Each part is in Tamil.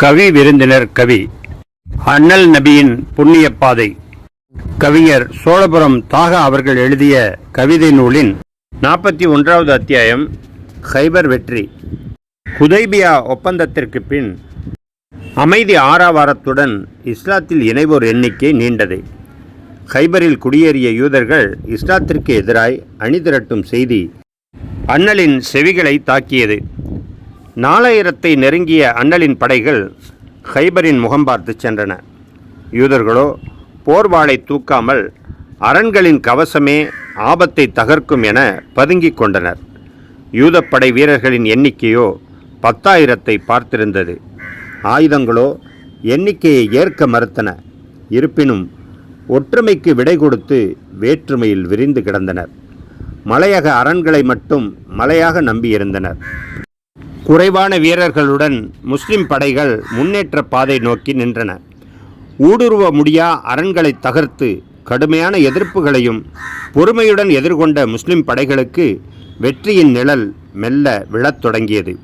கவி விருந்தினர் கவி. அண்ணல் நபியின் புண்ணிய பாதை. கவிஞர் சோழபுரம் தாகா அவர்கள் எழுதிய கவிதை நூலின் நாற்பத்தி ஒன்றாவது அத்தியாயம் ஹைபர் வெற்றி ஹுதைபியா ஒப்பந்தத்திற்கு பின் அமைதி ஆறாவாரத்துடன் இஸ்லாத்தில் இணைவோர் எண்ணிக்கை நீண்டது. ஹைபரில் குடியேறிய யூதர்கள் இஸ்லாத்திற்கு எதிராய் அணிதிரட்டும் செய்தி அண்ணலின் செவிகளை தாக்கியது. நாலாயிரத்தை நெருங்கிய அண்ணலின் படைகள் ஹைபரின் முகம் பார்த்து சென்றன. யூதர்களோ போர்வாளை தூக்காமல் அரண்களின் கவசமே ஆபத்தை தகர்க்கும் என பதுங்கிக் கொண்டனர். யூதப்படை வீரர்களின் எண்ணிக்கையோ பத்தாயிரத்தை பார்த்திருந்தது. ஆயுதங்களோ எண்ணிக்கையை ஏற்க மறுத்தன. இருப்பினும் ஒற்றுமைக்கு விடை கொடுத்து வேற்றுமையில் விரிந்து கிடந்தனர். மலையக அரண்களை மட்டும் மலையாக நம்பியிருந்தனர். குறைவான வீரர்களுடன் முஸ்லிம் படைகள் முன்னேற்ற பாதை நோக்கி நின்றன. ஊடுருவ முடியா அரண்களை தகர்த்து கடுமையான எதிர்ப்புகளையும் பொறுமையுடன் எதிர்கொண்ட முஸ்லிம் படைகளுக்கு வெற்றியின் நிழல் மெல்ல விழத் தொடங்கியது.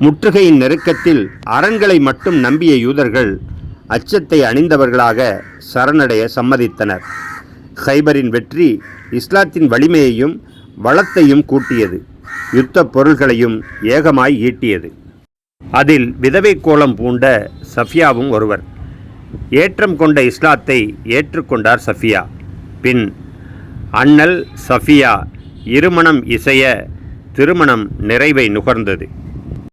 முற்றுகையின் நெருக்கத்தில் அரண்களை மட்டும் நம்பிய யூதர்கள் அச்சத்தை அணிந்தவர்களாக சரணடைய சம்மதித்தனர். ஹைபரின் வெற்றி இஸ்லாத்தின் வலிமையையும் வளத்தையும் கூட்டியது. யுத்த பொருள்களையும் ஏகமாய் ஈட்டியது. அதில் விதவை கோலம் பூண்ட சஃபியாவும் ஒருவர். ஏற்றம் கொண்ட இஸ்லாத்தை ஏற்றுக்கொண்டார் சஃபியா. பின் அண்ணல் சஃபியா இருமணம் இசைய திருமணம் நிறைவை நுகர்ந்தது.